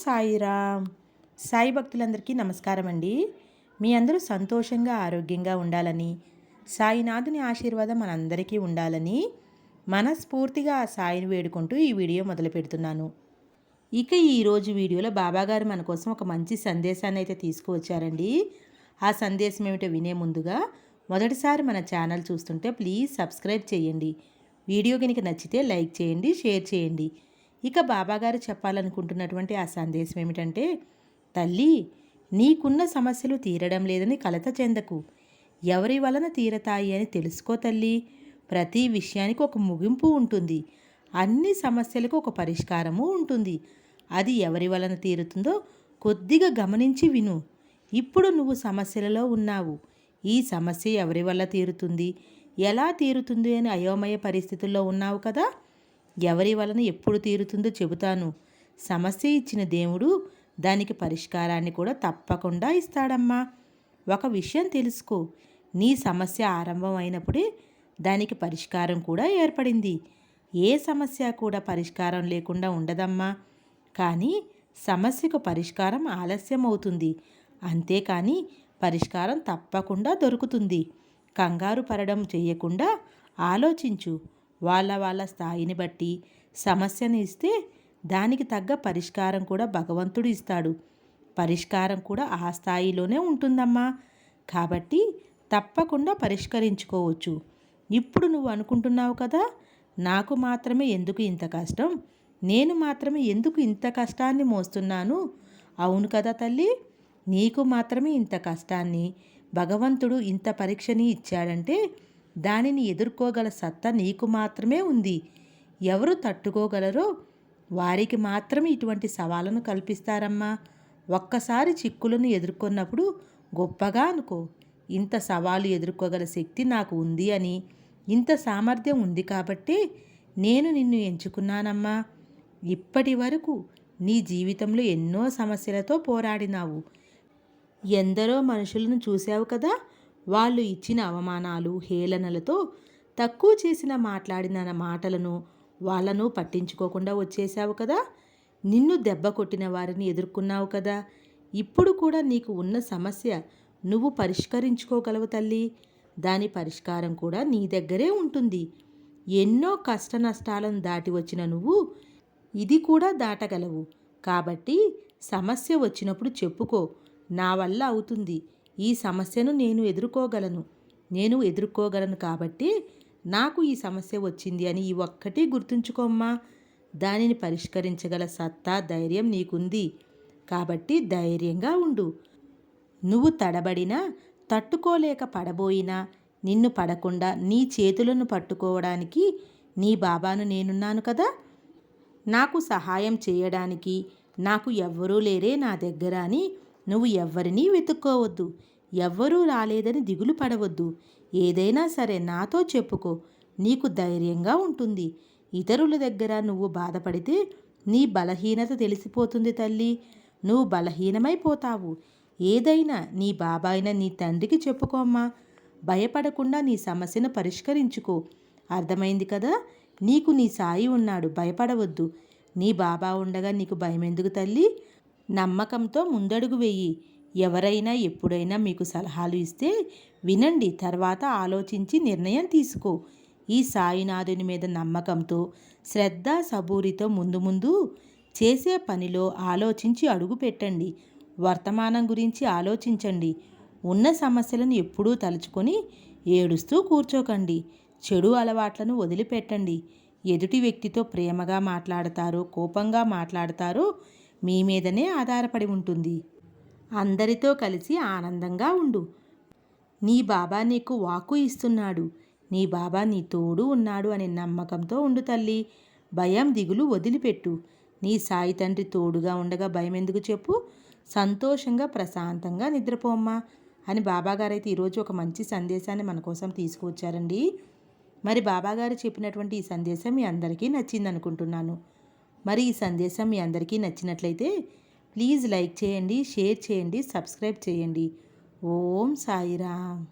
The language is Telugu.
సాయిరామ్. సాయి భక్తులందరికీ నమస్కారం అండి. మీ అందరూ సంతోషంగా ఆరోగ్యంగా ఉండాలని సాయినాథుని ఆశీర్వాదం మనందరికీ ఉండాలని మనస్ఫూర్తిగా ఆ సాయిని వేడుకుంటూ ఈ వీడియో మొదలు పెడుతున్నాను. ఇక ఈరోజు వీడియోలో బాబాగారు మన కోసం ఒక మంచి సందేశాన్ని అయితే తీసుకువచ్చారండి. ఆ సందేశం ఏమిటో వినే ముందుగా మొదటిసారి మన ఛానల్ చూస్తుంటే ప్లీజ్ సబ్స్క్రైబ్ చేయండి. వీడియో కనుక నచ్చితే లైక్ చేయండి షేర్ చేయండి. ఇక బాబాగారు చెప్పాలనుకుంటున్నటువంటి ఆ సందేశం ఏమిటంటే తల్లి నీకున్న సమస్యలు తీరడం లేదని కలత చెందకు. ఎవరి వలన తీరతాయి అని తెలుసుకో తల్లి. ప్రతి విషయానికి ఒక ముగింపు ఉంటుంది. అన్ని సమస్యలకు ఒక పరిష్కారము ఉంటుంది. అది ఎవరి వలన తీరుతుందో కొద్దిగా గమనించి విను. ఇప్పుడు నువ్వు సమస్యలలో ఉన్నావు. ఈ సమస్య ఎవరి వల్ల తీరుతుంది? ఎలా తీరుతుంది అని అయోమయ పరిస్థితుల్లో ఉన్నావు కదా? ఎవరి వలన ఎప్పుడు తీరుతుందో చెబుతాను. సమస్య ఇచ్చిన దేవుడు దానికి పరిష్కారాన్ని కూడా తప్పకుండా ఇస్తాడమ్మా. ఒక విషయం తెలుసుకో. నీ సమస్య ఆరంభం అయినప్పుడే దానికి పరిష్కారం కూడా ఏర్పడింది. ఏ సమస్య కూడా పరిష్కారం లేకుండా ఉండదమ్మా. కానీ సమస్యకు పరిష్కారం ఆలస్యం అవుతుంది అంతేకాని పరిష్కారం తప్పకుండా దొరుకుతుంది. కంగారు పడడం చేయకుండా ఆలోచించు. వాళ్ళ వాళ్ళ స్థాయిని బట్టి సమస్యను ఇస్తే దానికి తగ్గ పరిష్కారం కూడా భగవంతుడు ఇస్తాడు. పరిష్కారం కూడా ఆ స్థాయిలోనే ఉంటుందమ్మా. కాబట్టి తప్పకుండా పరిష్కరించుకోవచ్చు. ఇప్పుడు నువ్వు అనుకుంటున్నావు కదా నాకు మాత్రమే ఎందుకు ఇంత కష్టం? నేను మాత్రమే ఎందుకు ఇంత కష్టాన్ని మోస్తున్నాను? అవును కదా తల్లి నీకు మాత్రమే ఇంత కష్టాన్ని భగవంతుడు ఇంత పరీక్షని ఇచ్చాడంటే దానిని ఎదుర్కోగల సత్తా నీకు మాత్రమే ఉంది. ఎవరు తట్టుకోగలరో వారికి మాత్రమే ఇటువంటి సవాళ్ళను కల్పిస్తారమ్మా. ఒక్కసారి చిక్కులను ఎదుర్కొన్నప్పుడు గొప్పగా అనుకో. ఇంత సవాలు ఎదుర్కోగల శక్తి నాకు ఉంది అని. ఇంత సామర్థ్యం ఉంది కాబట్టి నేను నిన్ను ఎంచుకున్నానమ్మా. ఇప్పటి వరకు నీ జీవితంలో ఎన్నో సమస్యలతో పోరాడినావు. ఎందరో మనుషులను చూశావు కదా? వాళ్ళు ఇచ్చిన అవమానాలు హేళనలతో తక్కువ చేసిన మాట్లాడిన మాటలను వాళ్ళను పట్టించుకోకుండా వచ్చేసావు కదా? నిన్ను దెబ్బ కొట్టిన వారిని ఎదుర్కొన్నావు కదా? ఇప్పుడు కూడా నీకు ఉన్న సమస్య నువ్వు పరిష్కరించుకోగలవు తల్లి. దాని పరిష్కారం కూడా నీ దగ్గరే ఉంటుంది. ఎన్నో కష్ట నష్టాలను దాటి వచ్చిన నువ్వు ఇది కూడా దాటగలవు. కాబట్టి సమస్య వచ్చినప్పుడు చెప్పుకో. నా వల్ల అవుతుంది. ఈ సమస్యను నేను ఎదుర్కోగలను. నేను ఎదుర్కోగలను కాబట్టి నాకు ఈ సమస్య వచ్చింది అని ఈ ఒక్కటి గుర్తుంచుకోమ్మా. దానిని పరిష్కరించగల సత్తా ధైర్యం నీకుంది. కాబట్టి ధైర్యంగా ఉండు. నువ్వు తడబడినా తట్టుకోలేక పడబోయినా నిన్ను పడకుండా నీ చేతులను పట్టుకోవడానికి నీ బాబాను నేనున్నాను కదా. నాకు సహాయం చేయడానికి నాకు ఎవ్వరూ లేరే నా దగ్గర అని నువ్వు ఎవ్వరినీ వెతుక్కోవద్దు. ఎవ్వరూ రాలేదని దిగులు పడవద్దు. ఏదైనా సరే నాతో చెప్పుకో. నీకు ధైర్యంగా ఉంటుంది. ఇతరుల దగ్గర నువ్వు బాధపడితే నీ బలహీనత తెలిసిపోతుంది తల్లి. నువ్వు బలహీనమైపోతావు ఏదైనా నీ బాబాయిన నీ తండ్రికి చెప్పుకోమ్మా భయపడకుండా నీ సమస్యను పరిష్కరించుకో. అర్థమైంది కదా? నీకు నీ సాయి ఉన్నాడు. భయపడవద్దు. నీ బాబా ఉండగా నీకు భయం ఎందుకు తల్లి? నమ్మకంతో ముందడుగు వెయ్యి ఎవరైనా ఎప్పుడైనా మీకు సలహాలు ఇస్తే వినండి తర్వాత ఆలోచించి నిర్ణయం తీసుకో. ఈ సాయినాథుని మీద నమ్మకంతో శ్రద్ధ సబూరితో ముందు ముందు చేసే పనిలో ఆలోచించి అడుగు పెట్టండి. వర్తమానం గురించి ఆలోచించండి. ఉన్న సమస్యలను ఎప్పుడూ తలుచుకొని ఏడుస్తూ కూర్చోకండి. చెడు అలవాట్లను వదిలిపెట్టండి. ఎదుటి వ్యక్తితో ప్రేమగా మాట్లాడతారో కోపంగా మాట్లాడతారో మీ మీదనే ఆధారపడి ఉంటుంది. అందరితో కలిసి ఆనందంగా ఉండు. నీ బాబా నీకు వాకు ఇస్తున్నాడు. నీ బాబా నీ తోడు ఉన్నాడు అనే నమ్మకంతో ఉండు తల్లి. భయం దిగులు వదిలిపెట్టు. నీ సాయి తండ్రి తోడుగా ఉండగా భయం ఎందుకు చెప్పు? సంతోషంగా ప్రశాంతంగా నిద్రపోమ్మా అని బాబాగారు అయితే ఈరోజు ఒక మంచి సందేశాన్ని మన కోసం తీసుకువచ్చారండి. మరి బాబాగారు చెప్పినటువంటి ఈ సందేశం మీ అందరికీ నచ్చింది అనుకుంటున్నాను మరి ఈ సందేశం మీ అందరికీ నచ్చినట్లయితే ప్లీజ్ లైక్ చేయండి షేర్ చేయండి సబ్స్క్రైబ్ చేయండి. ఓం సాయిరామ్.